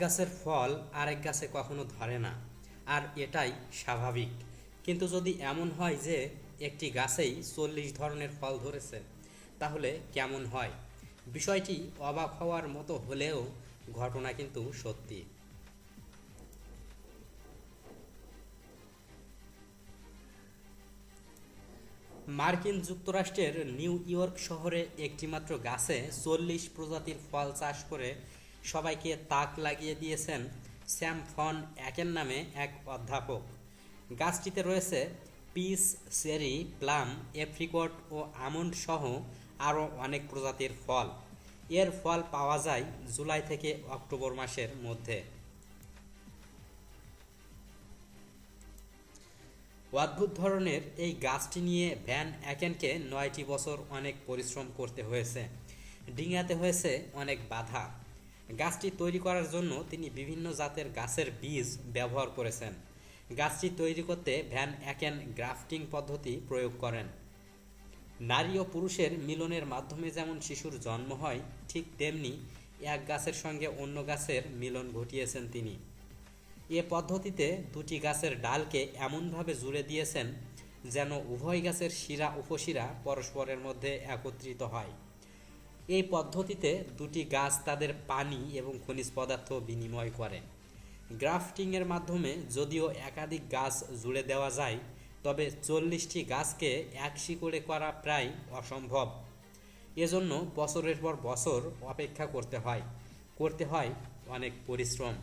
গাছের ফল আরেক গাছে কখনো ধরে না, আর এটাই স্বাভাবিক। কিন্তু যদি এমন হয় যে একটি গাছেই চল্লিশ ধরনের ফল ধরেছে, তাহলে কেমন হয়? বিষয়টি অবাক হওয়ার মতো হলেও ঘটনা কিন্তু সত্যি। মার্কিন যুক্তরাষ্ট্রের নিউ ইয়র্ক শহরে একটিমাত্র গাছে চল্লিশ প্রজাতির ফল চাষ করে সবাইকে তাক লাগিয়ে দিয়েছেন স্যাম ফন অ্যাকেন নামে এক অধ্যাপক। গাছটিতে রয়েছে পিস চেরি প্লাম, এপ্রিকট ও আমন্ড সহ আরও অনেক প্রজাতির ফল। এর ফল পাওয়া যায় জুলাই থেকে অক্টোবর মাসের মধ্যে। অদ্ভুত ধরনের এই গাছটি নিয়ে ভ্যান অ্যাকেনকে নয়টি বছর অনেক পরিশ্রম করতে হয়েছে। ডিঙাতে হয়েছে অনেক বাধা। গাছটি তৈরি করার জন্য তিনি বিভিন্ন জাতের গাছের বীজ ব্যবহার করেছেন। গাছটি তৈরি করতে ভ্যান অ্যাকেন গ্রাফটিং পদ্ধতি প্রয়োগ করেন। নারী ও পুরুষের মিলনের মাধ্যমে যেমন শিশুর জন্ম হয়, ঠিক তেমনি এক গাছের সঙ্গে অন্য গাছের মিলন ঘটিয়েছেন তিনি। এ পদ্ধতিতে দুটি গাছের ডালকে এমনভাবে জুড়ে দিয়েছেন যেন উভয় গাছের শিরা উপশিরা পরস্পরের মধ্যে একত্রিত হয়। এই পদ্ধতিতে দুটি গাছ তাদের পানি এবং খনিজ পদার্থ বিনিময় করে। গ্রাফটিংয়ের মাধ্যমে যদিও একাধিক গাছ জুড়ে দেওয়া যায়, তবে চল্লিশটি গাছকে এক শিকড়ে করা প্রায় অসম্ভব। এজন্য বছরের পর বছর অপেক্ষা করতে হয় করতে হয় অনেক পরিশ্রম।